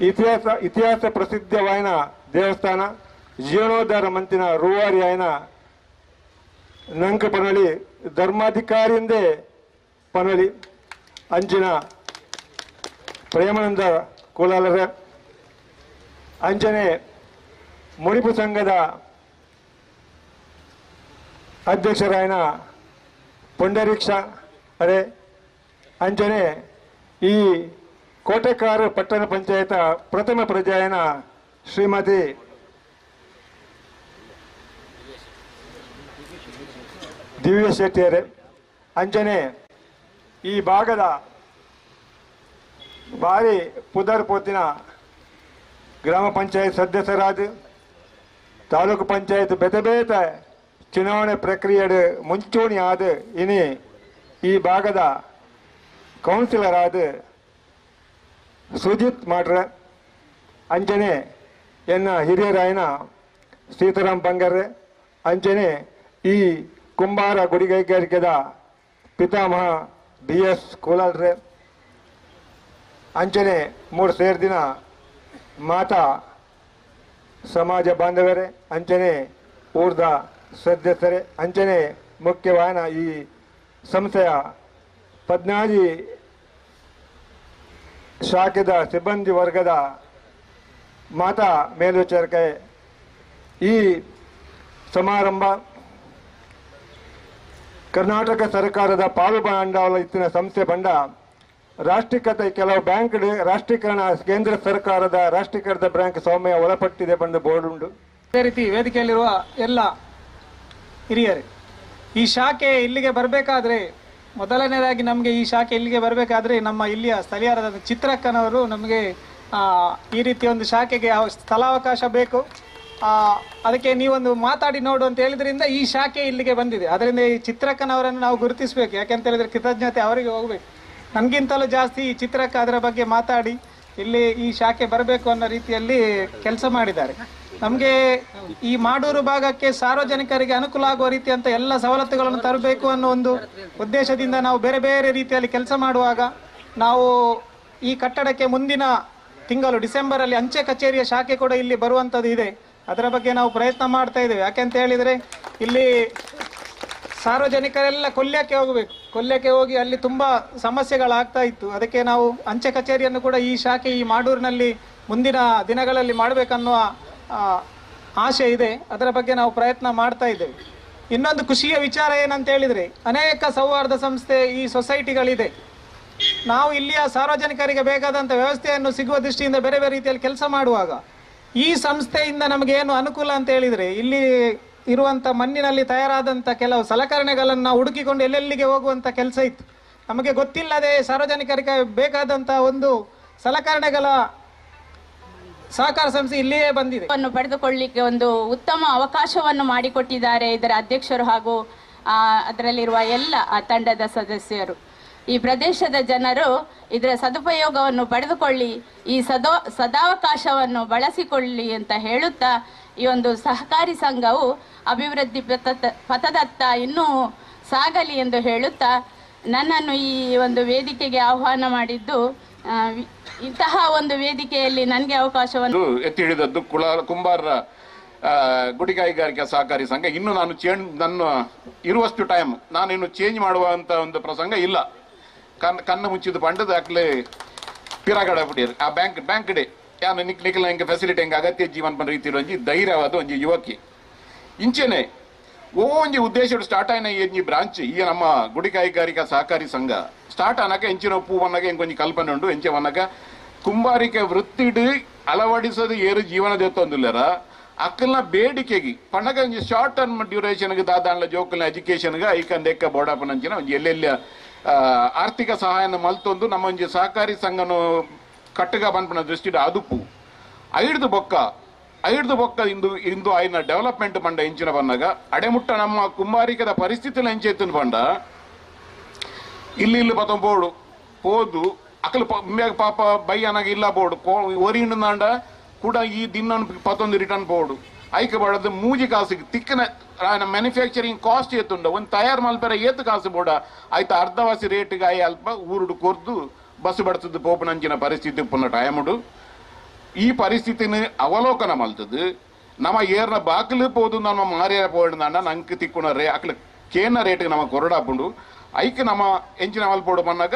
ಇತಿಹಾಸ ಇತಿಹಾಸ ಪ್ರಸಿದ್ಧವಾಯಿನ ದೇವಸ್ಥಾನ, ಜೀರ್ಣೋದ್ಧಾರ ಮಂತಿನ ರೂವಾರಿ ನಂಕ ಪನಳಿ ಧರ್ಮಾಧಿಕಾರಿಯಿಂದೇ ಪನಳಿ ಅಂಜಿನ ಪ್ರೇಮಾನಂದ ಕೋಲಾಲರ ಅಂಜನೆ ಮುಡಿಪು ಸಂಘದ ಅಧ್ಯಕ್ಷರಾಯನ ಪುಂಡರೀಕ್ಷ ಅರೆ ಅಂಜನೆ ಈ ಕೋಟೆಕಾರ ಪಟ್ಟಣ ಪಂಚಾಯತ ಪ್ರಥಮ ಪ್ರಜಾಯನ ಶ್ರೀಮತಿ ದಿವ್ಯ ಶೆಟ್ಟಿಯರೇ, ಅಂಜನೆ, ಈ ಭಾಗದ ಭಾರಿ ಪುದರ್ ಪೋತಿನ ಗ್ರಾಮ ಪಂಚಾಯತ್ ಸದಸ್ಯರಾದ ತಾಲೂಕು ಪಂಚಾಯತ್ ಬೆತಬೇತ ಬೇತೆ ಚುನಾವಣೆ ಪ್ರಕ್ರಿಯೆಡ್ ಮುಂಚೂಣಿ ಆದ ಇನಿ ಈ ಭಾಗದ ಕೌನ್ಸಿಲರ್ ಆದ ಸುಜಿತ್ ಮಾಡ್ರ ಅಂಜನೆ ಎನ್ನ ಹಿರಿಯರಾಯನ ಸೀತಾರಾಮ್ ಬಂಗರ್ರೆ ಅಂಜನೆ ಈ ಕುಂಬಾರ ಗುಡಿಗೈಗಾರಿಕೆದ ಪಿತಾಮಹ ಬಿ ಎಸ್ ಕೋಲಾಲ್ರೆ ಅಂಜನೆ ಮೂರು ಸೇರ್ದಿನ ಮಾತಾ ಸಮಾಜ ಬಾಂಧವರೇ, ಅಂಜನೆ ಊರ್ದ ಸದಸ್ಯರೇ ಅಂಜನೆ ಮುಖ್ಯವಾದ ಈ ಸಂಸ್ಥೆಯ ಪದ್ನಾಜಿ ಶಾಖೆದ ಸಿಬ್ಬಂದಿ ವರ್ಗದ ಮಾತಾ ಮೇಲ್ವಿಚಾರಕೆ ಈ ಸಮಾರಂಭ ಕರ್ನಾಟಕ ಸರ್ಕಾರದ ಪಾಲು ಬಂಡವಾಳ ಇತ್ತಿನ ಸಂಸ್ಥೆ ಬಂಡ ರಾಷ್ಟ್ರೀಕೃತ ಕೆಲವು ಬ್ಯಾಂಕ್ ರಾಷ್ಟ್ರೀಕರಣ ಕೇಂದ್ರ ಸರ್ಕಾರದ ರಾಷ್ಟ್ರೀಕೃತ ಬ್ಯಾಂಕ್ ಸೌಮ್ಯ ಒಳಪಟ್ಟಿದೆ ಬಂದು ಬೋರ್ಡ್ ಉಂಟು. ಅದೇ ರೀತಿ ವೇದಿಕೆಯಲ್ಲಿರುವ ಎಲ್ಲ ಹಿರಿಯರೇ, ಈ ಶಾಖೆ ಇಲ್ಲಿಗೆ ಬರಬೇಕಾದ್ರೆ ಮೊದಲನೇದಾಗಿ ನಮಗೆ ಈ ಶಾಖೆ ಇಲ್ಲಿಗೆ ಬರಬೇಕಾದ್ರೆ ನಮ್ಮ ಇಲ್ಲಿಯ ಸ್ಥಳೀಯರಾದ ಚಿತ್ರಕ್ಕನವರು ನಮಗೆ ಈ ರೀತಿ ಒಂದು ಶಾಖೆಗೆ ಸ್ಥಳಾವಕಾಶ ಬೇಕು. ಅದಕ್ಕೆ ನೀವೊಂದು ಮಾತಾಡಿ ನೋಡು ಅಂತ ಹೇಳಿದ್ರಿಂದ ಈ ಶಾಖೆ ಇಲ್ಲಿಗೆ ಬಂದಿದೆ. ಅದರಿಂದ ಈ ಚಿತ್ರಕ್ಕನವರನ್ನು ನಾವು ಗುರುತಿಸಬೇಕು. ಯಾಕೆಂತ ಹೇಳಿದ್ರೆ ಕೃತಜ್ಞತೆ ಅವರಿಗೆ ಹೋಗಬೇಕು. ನನಗಿಂತಲೂ ಜಾಸ್ತಿ ಈ ಚಿತ್ರಕ್ಕ ಅದರ ಬಗ್ಗೆ ಮಾತಾಡಿ, ಇಲ್ಲಿ ಈ ಶಾಖೆ ಬರಬೇಕು ಅನ್ನೋ ರೀತಿಯಲ್ಲಿ ಕೆಲಸ ಮಾಡಿದ್ದಾರೆ. ನಮಗೆ ಈ ಮಾಡೂರು ಭಾಗಕ್ಕೆ ಸಾರ್ವಜನಿಕರಿಗೆ ಅನುಕೂಲ ಆಗುವ ರೀತಿಯಂತ ಎಲ್ಲ ಸವಲತ್ತುಗಳನ್ನು ತರಬೇಕು ಅನ್ನೋ ಒಂದು ಉದ್ದೇಶದಿಂದ ನಾವು ಬೇರೆ ಬೇರೆ ರೀತಿಯಲ್ಲಿ ಕೆಲಸ ಮಾಡುವಾಗ ನಾವು ಈ ಕಟ್ಟಡಕ್ಕೆ ಮುಂದಿನ ತಿಂಗಳು ಡಿಸೆಂಬರಲ್ಲಿ ಅಂಚೆ ಕಚೇರಿಯ ಶಾಖೆ ಕೂಡ ಇಲ್ಲಿ ಬರುವಂಥದ್ದು ಇದೆ. ಅದರ ಬಗ್ಗೆ ನಾವು ಪ್ರಯತ್ನ ಮಾಡ್ತಾ ಇದ್ದೇವೆ. ಯಾಕೆಂತ ಹೇಳಿದರೆ ಇಲ್ಲಿ ಸಾರ್ವಜನಿಕರೆಲ್ಲ ಕೊಲ್ಯಕ್ಕೆ ಹೋಗಬೇಕು. ಕೊಲ್ಯಕ್ಕೆ ಹೋಗಿ ಅಲ್ಲಿ ತುಂಬ ಸಮಸ್ಯೆಗಳಾಗ್ತಾ ಇತ್ತು. ಅದಕ್ಕೆ ನಾವು ಅಂಚೆ ಕಚೇರಿಯನ್ನು ಕೂಡ ಈ ಶಾಖೆ, ಈ ಮಾಡೂರಿನಲ್ಲಿ ಮುಂದಿನ ದಿನಗಳಲ್ಲಿ ಮಾಡಬೇಕನ್ನುವ ಆಶೆ ಇದೆ. ಅದರ ಬಗ್ಗೆ ನಾವು ಪ್ರಯತ್ನ ಮಾಡ್ತಾ ಇದ್ದೇವೆ. ಇನ್ನೊಂದು ಖುಷಿಯ ವಿಚಾರ ಏನಂತ ಹೇಳಿದರೆ, ಅನೇಕ ಸೌಹಾರ್ದ ಸಂಸ್ಥೆ ಈ ಸೊಸೈಟಿಗಳಿದೆ. ನಾವು ಇಲ್ಲಿಯ ಸಾರ್ವಜನಿಕರಿಗೆ ಬೇಕಾದಂಥ ವ್ಯವಸ್ಥೆಯನ್ನು ಸಿಗುವ ದೃಷ್ಟಿಯಿಂದ ಬೇರೆ ಬೇರೆ ರೀತಿಯಲ್ಲಿ ಕೆಲಸ ಮಾಡುವಾಗ, ಈ ಸಂಸ್ಥೆಯಿಂದ ನಮಗೆ ಏನು ಅನುಕೂಲ ಅಂತ ಹೇಳಿದರೆ, ಇಲ್ಲಿ ಇರುವಂಥ ಮಣ್ಣಿನಲ್ಲಿ ತಯಾರಾದಂಥ ಕೆಲವು ಸಲಕರಣೆಗಳನ್ನು ಹುಡುಕಿಕೊಂಡು ಎಲ್ಲೆಲ್ಲಿಗೆ ಹೋಗುವಂಥ ಕೆಲಸ ಇತ್ತು. ನಮಗೆ ಗೊತ್ತಿಲ್ಲದೆ ಸಾರ್ವಜನಿಕರಿಗೆ ಬೇಕಾದಂಥ ಒಂದು ಸಲಕರಣೆಗಳ ಸಹಕಾರ ಸಂಸ್ಥೆ ಇಲ್ಲಿಯೇ ಬಂದಿದೆ. ಪಡೆದುಕೊಳ್ಳಲಿಕ್ಕೆ ಒಂದು ಉತ್ತಮ ಅವಕಾಶವನ್ನು ಮಾಡಿಕೊಟ್ಟಿದ್ದಾರೆ ಇದರ ಅಧ್ಯಕ್ಷರು ಹಾಗೂ ಅದರಲ್ಲಿರುವ ಎಲ್ಲ ತಂಡದ ಸದಸ್ಯರು. ಈ ಪ್ರದೇಶದ ಜನರು ಇದರ ಸದುಪಯೋಗವನ್ನು ಪಡೆದುಕೊಳ್ಳಿ, ಈ ಸದೋ, ಸದಾವಕಾಶವನ್ನು ಬಳಸಿಕೊಳ್ಳಿ ಅಂತ ಹೇಳುತ್ತಾ, ಈ ಒಂದು ಸಹಕಾರಿ ಸಂಘವು ಅಭಿವೃದ್ಧಿ ಪಥ ಪಥದತ್ತ ಇನ್ನೂ ಸಾಗಲಿ ಎಂದು ಹೇಳುತ್ತಾ, ನನ್ನನ್ನು ಈ ಒಂದು ವೇದಿಕೆಗೆ ಆಹ್ವಾನ ಮಾಡಿದ್ದು ಇಂತಹ ಒಂದು ವೇದಿಕೆಯಲ್ಲಿ ನನಗೆ ಅವಕಾಶವನ್ನು ಎತ್ತಿ ಹಿಡಿದದ್ದು ಕುಳ ಕುಂಬಾರರ ಗುಡಿಗಾಯಿಗಾರಿಕೆ ಸಹಕಾರಿ ಸಂಘ. ಇನ್ನು ನಾನು ಚೇಂಜ್, ನನ್ನ ಇರುವಷ್ಟು ಟೈಮ್ ನಾನು ಇನ್ನು ಚೇಂಜ್ ಮಾಡುವಂತ ಒಂದು ಪ್ರಸಂಗ ಇಲ್ಲ. ಕಣ್ ಕಣ್ಣು ಮುಚ್ಚಿದ ಪಂಡದ ಅಕ್ಲೆ ಪಿರಾಗಡ ಬಿಟ್ಟಿರು ಆ ಬ್ಯಾಂಕ್ ಬ್ಯಾಂಕ್ ಡೇ ಯಾನು ನಿಕ್, ನಿಖಿಲ್ ಹೆಂಗೆ ಫೆಸಿಲಿಟಿ ಹೆಂಗೆ ಅಗತ್ಯ ಜೀವನ ಬಂದ ರೀತಿ ಒಂಜಿ ಧೈರ್ಯವಾದ ಒಂಜಿ ಯುವಕಿ. ಇಂಚೆನೆ ಒಂಜಿ ಉದ್ದೇಶ ಆಯ್ನ ಈ ಬ್ರಾಂಚ್ ಈ ನಮ್ಮ ಗುಡಿ ಕೈಗಾರಿಕಾ ಸಹಕಾರಿ ಸಂಘ. ಸ್ಟಾರ್ಟ್ ಆನಕ ಎಂಚಿನ ಪೂ ವನ್ನಗ ಎಂಕೊಂಜಿ ಕಲ್ಪನೆ ಉಂಡು? ಎಂಚೆ ವನ್ನಗ ಕುಂಬಾರಿಕೆ ವೃತ್ತಿಡು ಅಳವಡಿಸೋದು ಏರು ಜೀವನದ ಎತ್ತೊಂದಿಲ್ಲರ ಅಕ್ಕಲ್ನ ಬೇಡಿಕೆಗೆ ಪಂಡಗ ಒಂಜಿ ಶಾರ್ಟ್ ಟರ್ಮ್ ಡ್ಯೂರೇಷನ್ಗೆ ದಾದಾಂಡ್ಲ ಜೋಕಲ್ನ ಎಜುಕೇಶನ್ಗೆ ಐಕನ್ ದೆಕ್ಕ ಬೋಡಾಪನಂಚಿನ ಒಂಜಿ ಎಲ್ಲೆಲ್ಲ ಆರ್ಥಿಕ ಸಹಾಯನ ಮಲ್ತೊಂದು ನಮ್ಮ ಒಂಜಿ ಸಹಕಾರಿ ಸಂಘನು ಕಟ್ಟಗ ಬಂದ್ಪನ ದೃಷ್ಟಿಡ್ ಅದುಪು. ಐಡ್ದು ಬೊಕ್ಕ ಐಡ್ದು ಬೊಕ್ಕ ಇಂದು ಇಂದು ಆಯ್ನ ಡೆವಲಪ್ಮೆಂಟ್ ಪಂಡ ಇಂಚಿನ ಬಂದಾಗ, ಅಡೆಮುಟ್ಟ ನಮ್ಮ ಕುಂಬಾರಿಕದ ಪರಿಸ್ಥಿತಿ ಎಂಚೆತ್ತಿನ ಪಂಡ ಇಲ್ಲಿ ಇಲ್ಲಿ ಬೋಡು ಹೋದು ಅಕಲು ಮ್ಯಾಗ ಪಾಪ ಬೈ ಅನಾಗ ಇಲ್ಲ ಬೋಡು ಒರಿಂಡು ನಾಂಡ ಕೂಡ ಈ ದಿನ ಪತ್ತೊಂದು ರಿಟರ್ನ್ ಬೋಡು. ಐಕ ಬಡದು ಮೂಜಿ ಕಾಸಿಗೆ, ತಿಕ್ಕನ ಮ್ಯಾನುಫ್ಯಾಕ್ಚರಿಂಗ್ ಕಾಸ್ಟ್ ಏತುಂಡ ಒಂದು ತಯಾರು ಮಲ್ಪೆರ ಏತು ಕಾಸು ಬೋಡ, ಆಯ್ತು ಅರ್ಧವಾಸಿ ರೇಟ್ಗೆ ಆಯ್ ಅಲ್ಪ ಊರುಡು ಕೊರ್ದು ಬಸ್ ಬಡ್ತದ್ದು ಪೋಪನಂಚಿನ ಪರಿಸ್ಥಿತಿ ಪುನಃ ಟೈಮುಡು ಈ ಪರಿಸ್ಥಿತಿನ ಅವಲೋಕನ ಮಲ್ತದ್ದು ನಮ್ಮ ಏರ್ನ ಬಾಕಲು ಪೋದು ನಮ್ಮ ಮಾರಿಯ ಪೋಡಿನಾಂಡ ನಂಗೆ ತಿಕ್ಕುಣ ರೇ ಅಕ್ಲ ಕೇನ ರೇಟ್ಗೆ ನಮ್ಮ ಕೊರಡಾಪುಂಡು ಐಕ್ ನಮ್ಮ ಎಂಚಿನ ಮಲ್ಪೋಡು ಬಂದಾಗ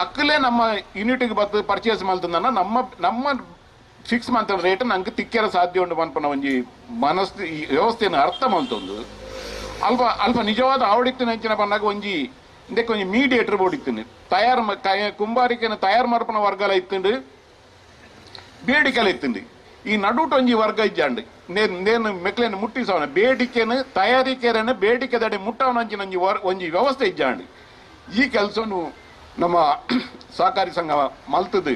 ಅಕ್ಕಲೇ ನಮ್ಮ ಯೂನಿಟ್ಗೆ ಬತ್ತು ಪರ್ಚೇಸ್ ಮಲ್ತಂದನ್ನ ನಮ್ಮ ನಮ್ಮ ಫಿಕ್ಸ್ ಮಂತ್ ರೇಟ್ ನಂಗೆ ತಿಕ್ಕೆರ ಸಾಧ್ಯ ಉಂಡು ಮನ್ಪನ ಒಂಜಿ ಮನಸ್ ವ್ಯವಸ್ಥೆಯನ್ನು ಅರ್ಥ ಮಲ್ತೊಂದು ಅಲ್ಪ ಅಲ್ಪ ನಿಜವಾದ ಆವಡಿತ್ತಿನ ಹೆಂಚಿನ ಬಂದಾಗ ಒಂಜಿ ಇದಕ್ಕೆ ಒಂಜಿ ಮೀಡಿಯೇಟರ್ ಬೋಡಿತ್ತೀನಿ ತಯಾರು ಮ- ಕೈ- ಕುಂಬಾರಿಕೆನ ತಯಾರು ಮರ್ಪನ ವರ್ಗಲ ಇತ್ತಂಡು. ಬೇಡಿಕೆಲ ಇತ್ತಂಡಿ ಈ ನಡುಟ್ ಒಂಜಿ ವರ್ಗ ಇಜ್ಜಾಂಡು. ನೇನು ನೇನು ಮೆಕ್ಲೇನು ಮುಟ್ಟಿಸವನ. ಬೇಡಿಕೆನ ತಯಾರಿಕೆರನ ಬೇಡಿಕೆ ದಡೆ ಮುಟ್ಟವನಂಚಿನ ಒಂಜಿ ವರ್ ಒಂಜಿ ವ್ಯವಸ್ಥೆ ಇಜ್ಜಾಂಡು. ಈ ಕೆಲಸನು ನಮ್ಮ ಸಹಕಾರಿ ಸಂಘ ಮಲ್ತದು.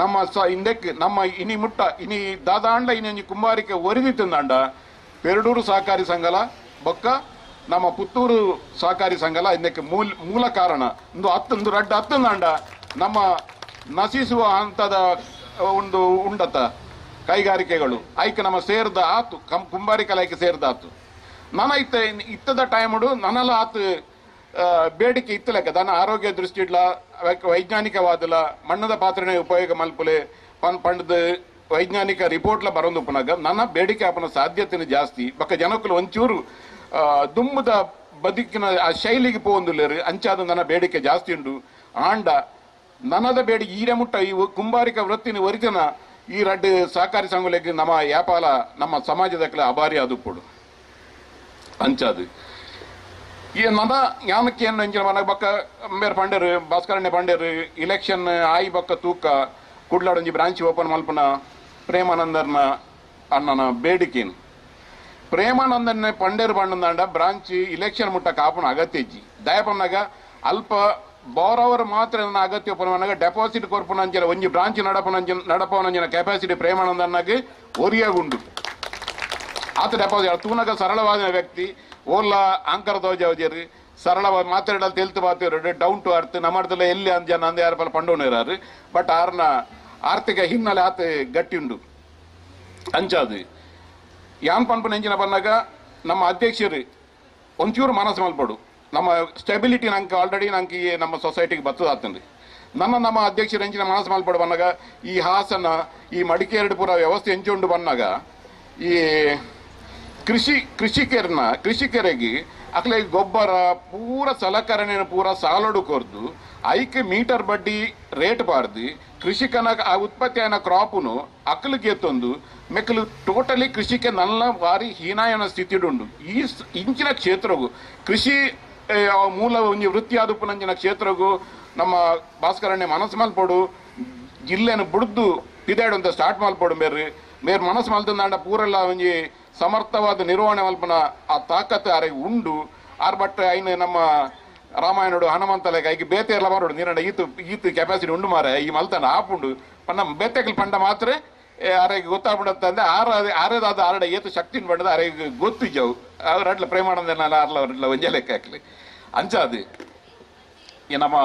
ನಮ್ಮ ಸ ಹಿಂದಕ್ಕೆ ನಮ್ಮ ಇನಿ ಮುಟ್ಟ, ಇನಿ ದಾದಾಂಡ ಇನಿ ಕುಂಬಾರಿಕೆ ಒರಿದಿತ್ತಂದಾಂಡ ಪೆರಡೂರು ಸಹಕಾರಿ ಸಂಘಲ, ಬೊಕ್ಕ ನಮ್ಮ ಪುತ್ತೂರು ಸಹಕಾರಿ ಸಂಘಲ ಇದಕ್ಕೆ ಮೂಲ ಮೂಲ ಕಾರಣ. ಒಂದು ಹತ್ತೊಂದು ರಡ್ಡ ಹತ್ತೊಂದಾಂಡ ನಮ್ಮ ನಶಿಸುವ ಹಂತದ ಒಂದು ಉಂಡತ ಕೈಗಾರಿಕೆಗಳು. ಐಕ ನಮ್ಮ ಸೇರ್ದ ಆತು, ಕಂ, ಕುಂಬಾರಿ ಕಲಾಯ್ಕೆ ಸೇರ್ದ ಆತು. ನನ್ನ ಇತ್ತ ಇತ್ತದ ಟೈಮುಡು ನನಲ ಆತು ಬೇಡಿಕೆ ಇತ್ತಲೆಕ್ಕ ದನ ಆರೋಗ್ಯ ದೃಷ್ಟಿ ಇಡ್ಲ ವೈಜ್ಞಾನಿಕವಾದಲ, ಮಣ್ಣದ ಪಾತ್ರನೇ ಉಪಯೋಗ ಮಲ್ಪಲೆ, ಪನ್, ಪಂಡದ ವೈಜ್ಞಾನಿಕ ರಿಪೋರ್ಟ್ಲ ಬರೋದು ಉಪನಾಗ ನನ್ನ ಬೇಡಿಕೆ ಆಪನ ಸಾಧ್ಯತೆನೇ ಜಾಸ್ತಿ. ಬಕ್ಕ ಜನಕ್ಕಲು ಒಂಚೂರು ದುಮ್ಮದ ಬದುಕಿನ, ಆ ಶೈಲಿಗೆ ಪೋಂದುಲ್ಲೇರು ಅಂಚಾದ ನನ್ನ ಬೇಡಿಕೆ ಜಾಸ್ತಿ ಉಂಡು. ಆಂಡ ನನ್ನದ ಬೇಡಿಕೆ ಈರೆ ಮುಟ್ಟ ಈ ಕುಂಬಾರಿಕ ವೃತ್ತಿನ ವರಿತನ ಈ ರಡ್ಡು ಸಹಕಾರಿ ಸಂಘಗಳಿಗೆ ನಮ್ಮ ವ್ಯಾಪಾರ ನಮ್ಮ ಸಮಾಜದಕ್ಕೆ ಅಭಾರಿ ಅದು ಕೊಡು. ಅಂಚಾದು. ಈ ನದ ಜ್ಞಾನಕ್ಕೆ ಏನು ಅಂಚಿನ ಮನ ಬಕ್ಕ ಮೇರ್ ಪಂಡರು ಭಾಸ್ಕರಣ್ಯ ಪಂಡರು ಇಲೆಕ್ಷನ್ ಆಯಿ ಬಕ್ಕ ತೂಕ, ಕುಡ್ಲಾಡೊಂಜಿ ಬ್ರಾಂಚ್ ಓಪನ್ ಮಲ್ಪನ ಪ್ರೇಮಾನಂದರ್ನ ಅಣ್ಣನ ಬೇಡಿಕೆನು. ಪ್ರೇಮಾನಂದನ್ನೇ ಪಂಡೇರು ಬಂಡಂದಾಂಡ ಬ್ರಾಂಚ್ ಇಲೆಕ್ಷನ್ ಮುಟ್ಟ ಕಾಪನ ಅಗತ್ಯ ಇಜ್ಜಿ. ದಯಪನ್ನಾಗ ಅಲ್ಪ ಬೋರವರು ಮಾತ್ರ ನನ್ನ ಅಗತ್ಯ ಪನವನಾಗ ಡೆಪಾಸಿಟ್ ಕೊರ್ಪುನಂಚಿನ ಒಂಜಿ ಬ್ರಾಂಚ್ ನಡಪನಂಚಿನ ನಡಪವನಂಚಿನ ಕೆಪಾಸಿಟಿ ಪ್ರೇಮಾನಂದನ್ನಾಗ ಒರಿಯಾಗುಂಡು. ಆತ ಡೆಪಾಸಿಟ್ ತೂನಗ ಸರಳವಾದ ವ್ಯಕ್ತಿ ಓಲ್ಲ ಅಂಕರ ದೋಜಾವಜರು ಸರಳವಾಗಿ ಮಾತ್ರ ತೆಲ್ತು ಮಾತಾಡೋರು ಡೌನ್ ಟು ಅರ್ತ್ ನಮ್ಮದಲ್ಲ ಎಲ್ಲಿ ಅಂಜನ ಅಂದ ಯಾರ ಪಲ ಪಂಡೋನಿರಾರು ಬಟ್ ಆರ್ನ ಆರ್ಥಿಕ ಹಿನ್ನೆಲೆ ಆತ ಗಟ್ಟಿ ಉಂಡು ಅಂಚಾದು ಯಾನ್ ಪನ್ಪನ ನೆಂಜಿನ ಬಂದಾಗ ನಮ್ಮ ಅಧ್ಯಕ್ಷರು, ಒಂಚೂರು ಮನಸ್ಸು ಮಲ್ಪಡು. ನಮ್ಮ ಸ್ಟೆಬಿಲಿಟಿ ನಂಗೆ ಆಲ್ರೆಡಿ ನಂಗೆ ನಮ್ಮ ಸೊಸೈಟಿಗೆ ಬರ್ತದಾತಂದು ನನ್ನ ನಮ್ಮ ಅಧ್ಯಕ್ಷರು ಎಂಚಿನ ಮನಸ್ಸು ಮಲ್ಪಡು ಬಂದಾಗ, ಈ ಹಾಸನ, ಈ ಮಡಿಕೇರಿಪುರ ವ್ಯವಸ್ಥೆ ಎಂಚುಂಡು ಬಂದಾಗ, ಈ ಕೃಷಿ ಕೃಷಿಕರನ್ನ ಕೃಷಿಕರಿಗೆ ಅಕ್ಲೆ ಗೊಬ್ಬರ ಪೂರ ಸಲಕರಣೆ ಪೂರ ಸಾಲಡು ಕೊರ್ದು, ಐಕೆ ಮೀಟರ್ ಬಡ್ಡಿ ರೇಟ್ ಬಾರ್ದು, ಕೃಷಿಕನ ಆ ಉತ್ಪತ್ತಿ ಆಯ್ನ ಕ್ರಾಪುನು ಅಕ್ಕಲಿಗೆ ಎತ್ತೊಂದು ಮೆಕ್ಕಲು ಟೋಟಲಿ ಕೃಷಿಗೆ ನನ್ನ ಬಾರಿ ಹೀನಾಯನ ಸ್ಥಿತಿಡುಂಡು ಈ ಇಂಚಿನ ಕ್ಷೇತ್ರಗೂ ಕೃಷಿ ಮೂಲ ವೃತ್ತಿ ಆದುಪ್ಪುನಂಚಿನ ಕ್ಷೇತ್ರಗೂ ನಮ್ಮ ಭಾಸ್ಕರಣ್ಣ ಮನಸ್ಸು ಮಲ್ಪಡು. ಜಿಲ್ಲೆನ ಬುಡ್ದು ಪಿದಾಡುವಂತ ಸ್ಟಾರ್ಟ್ ಮಲ್ಪಡು ಮೇರ್ ಮೇರ್ ಮನಸ್ಸು ಮಲ್ತಂದಾಂಡ ಪೂರೆಲ್ಲ ಒಂಜಿ ಸಮರ್ಥವಾದ ನಿರ್ವಹಣೆ ಮಲ್ಪನ ಆ ತಾಕತ್ತು ಅರೆ ಉಂಡು. ಆರ್ ಬಟ್ ಐನ ನಮ್ಮ ರಾಮಾಯಣಡು ಹನುಮಂತಲೆಗ ಐಗೆ ಬೇತೆ ಎಲ್ಲ ಮಾಡೋಡು ನೀರಂಡ ಈತು ಈತು ಕೆಪಾಸಿಟಿ ಉಂಡು ಮಾರೆ ಈ ಮಲ್ತನ ಆಪುಂಡು. ಪನ್ನ ಬೇತೆಗಳು ಪಂಡ ಮಾತ್ರ ಅರೆಗೆ ಗೊತ್ತಾಗ್ಬಿಡತ್ತಂದ್ರೆ ಆರ ಆರೇದಾದ ಆರಡ ಏತು ಶಕ್ತಿನ ಪಂಡದ ಅರೆಗೆ ಗೊತ್ತಿದ್ದವು ಅವ್ರ ಅಟ್ಲ ಪ್ರೇಮಾನಂದನ ಆರ್ಲ ಅವ್ರಟ್ಲ ಒಂಜೆ ಲೆಕ್ಕ ಹಾಕ್ಲಿ. ಅಂಚಾದು, ಈ ನಮ್ಮ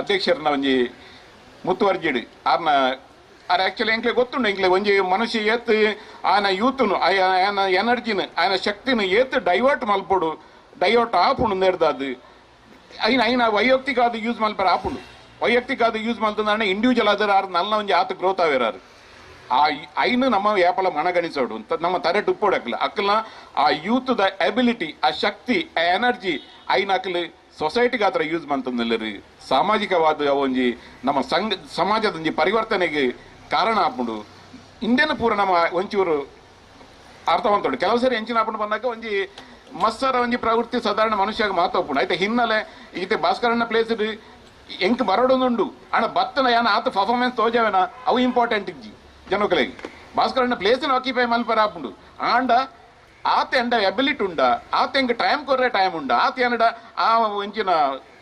ಅಧ್ಯಕ್ಷರನ್ನ ಒಂಜಿ ಮುತುವರ್ಜಿಡು ಆರ್ನ ಆರ್ ಆಕ್ಚುಲಿ ಎಂಕ್ಲೆ ಗೊತ್ತುಂಡು, ಎಂಕ್ಲೆ ಒಂಜಿ ಮನುಷ್ಯ ಏತ್ ಆಯನ ಯೂತ್ನು ಆಯನ ಎನರ್ಜಿನ ಆಯನ ಶಕ್ತಿನ ಏತ್ ಡೈವರ್ಟ್ ಮಲ್ಪೊಡು, ಡೈವರ್ಟ್ ಆಪುಂಡು ನೇರ್ದಾದು. ಐನ ಐನ ವೈಯಕ್ತಿಕ ಅದು ಯೂಸ್ ಮಲ್ಪರ ಆಪುಂಡು. ವೈಯಕ್ತಿಕ ಅದು ಯೂಸ್ ಮಲ್ತಂದ್ರೆ ಇಂಡಿವಿಜುವಲ್ ಅದರ ಆರ್ ನಲ್ಲ ಒಂಜಿ ಆತ ಗ್ರೋತ್ ಆವೇರಾರು. ಆ ಐನು ನಮ್ಮ ವ್ಯಾಪಲ ಮನಗಣಿಸೋಡು ಅಂತ ನಮ್ಮ ತರೆ ಟುಪ್ಪೋಡು ಅಕ್ಕಲ ಅಕ್ಕಲ ಆ ಯೂತ್ ದ ಎಬಿಲಿಟಿ ಆ ಶಕ್ತಿ, ಆ ಎನರ್ಜಿ ಐನ ಅಕ್ಕಲು ಸೊಸೈಟಿಗೆ ಆತರ ಯೂಸ್ ಮಾಡ್ತಂದಿಲ್ಲರಿ. ಸಾಮಾಜಿಕವಾದ ಒಂಜಿ ನಮ್ಮ ಸಂಘ, ಸಮಾಜದ ಒಂಜಿ ಪರಿವರ್ತನೆಗೆ ಕಾರಣ ಆಗ್ಬಿಡು. ಇಂದೇನು ಪೂರ ನಮ್ಮ ಒಂಚೂರು ಅರ್ಥವಂತೋಡು ಕೆಲವು ಸರಿ ಹೆಂಚಿನ ಆಪುಂಡು ಬಂದಾಗ ಒಂಜಿ ಮಸ್ಸರ ಒಂಜಿ ಪ್ರವೃತ್ತಿ ಸಾಧಾರಣ ಮನುಷ್ಯಾಗ ಮಾತಾಪುಂಡು ಐತೆ ಹಿನ್ನೆಲೆ ಈತೆ ಭಾಸ್ಕರಣ್ಣ ಪ್ಲೇಸ್ ಎಂಕ್ ಬರೋಡೊಂದುಂಡು ಅಣ್ಣ ಬತ್ತನ ಯಾನ ಆತ ಪರ್ಫಾರ್ಮೆನ್ಸ್ ತೋಜವೇನ ಅವು ಇಂಪಾರ್ಟೆಂಟ್ ಇಜ್ಜಿ. ಜನಗಳಿಗೆ ಭಾಸ್ಕರಣ್ಣ ಪ್ಲೇಸ್ ಆಕ್ಯುಪೈ ಮಲ್ಪರ ಆಪುಂಡು. ಆಂಡ, ಆತ ಎಂಡ ಎಬಿಲಿಟಿ ಉಂಡ, ಆತ ಎಂಗ ಟೈಮ್ ಕೊರ್ರೆ ಟೈಮ್ ಉಂಡ, ಆತ ಏನಡ ಆ ಒಂಚಿನ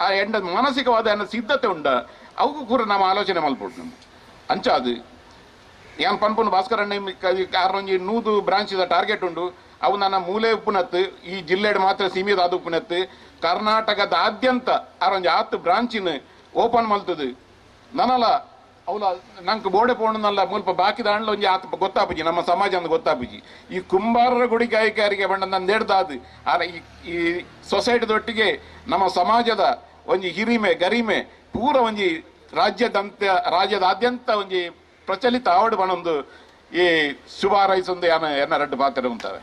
ಆ ಎಂಡ ಮಾನಸಿಕವಾದ ಎನ್ನ ಸಿದ್ಧತೆ ಉಂಡ. ಅವಕ್ಕೂ ಕೂಡ ನಮ್ಮ ಆಲೋಚನೆ ಮಲ್ಪುಡು ಅಂಚ ಅದು. ಏನು ಪನ್ಪುನ್ ಭಾಸ್ಕರಣ್ಣ ಕಾರಣೊಂಜಿ ನೂದು ಬ್ರಾಂಚ್ ಟಾರ್ಗೆಟ್ ಉಂಡು. ಅವು ನನ್ನ ಮೂಲೆ ಉಪ್ಪುನತ್ತು, ಈ ಜಿಲ್ಲೆಡ್ ಮಾತ್ರ ಸೀಮಿತ ಆದ ಉಪ್ಪುನತ್ತು. ಕರ್ನಾಟಕದಾದ್ಯಂತ ಆರೊಂದು ಆತ್ ಬ್ರಾಂಚಿನ ಓಪನ್ ಮಲ್ತದು ನನಲ ಅವಲ ನಂಗೆ ಬೋಡೆ ಪೋಣನಲ್ಲ ಮುಲ್ಪ ಬಾಕಿ ದಾಂಡ್ಲ ಒಂಜಿ ಆತ ಗೊತ್ತಾಪುಜಿ, ನಮ್ಮ ಸಮಾಜ ಅಂದ್ ಗೊತ್ತಾಪುಜಿ. ಈ ಕುಂಬಾರರ ಗುಡಿ ಗಾಯಕಾರಿಗೆ ಬಣ್ಣ ನಂದು ನೆಡ್ದಾದು. ಆರ ಈ ಸೊಸೈಟಿ ದೊಟ್ಟಿಗೆ ನಮ್ಮ ಸಮಾಜದ ಒಂಜಿ ಹಿರಿಮೆ, ಗರಿಮೆ, ಪೂರ ಒಂಜಿ ರಾಜ್ಯದಂತ, ರಾಜ್ಯದಾದ್ಯಂತ ಒಂಜಿ ಪ್ರಚಲಿತ ಆವಡ್ ಬಣ್ಣ ಈ ಶುಭಾರೈಸ್ ಹಾರೈಸೊಂದು ಯಾನ ಎನ್ನ ರಡ್ಡು ಪಾತ್ರ ಉಂಟವೆ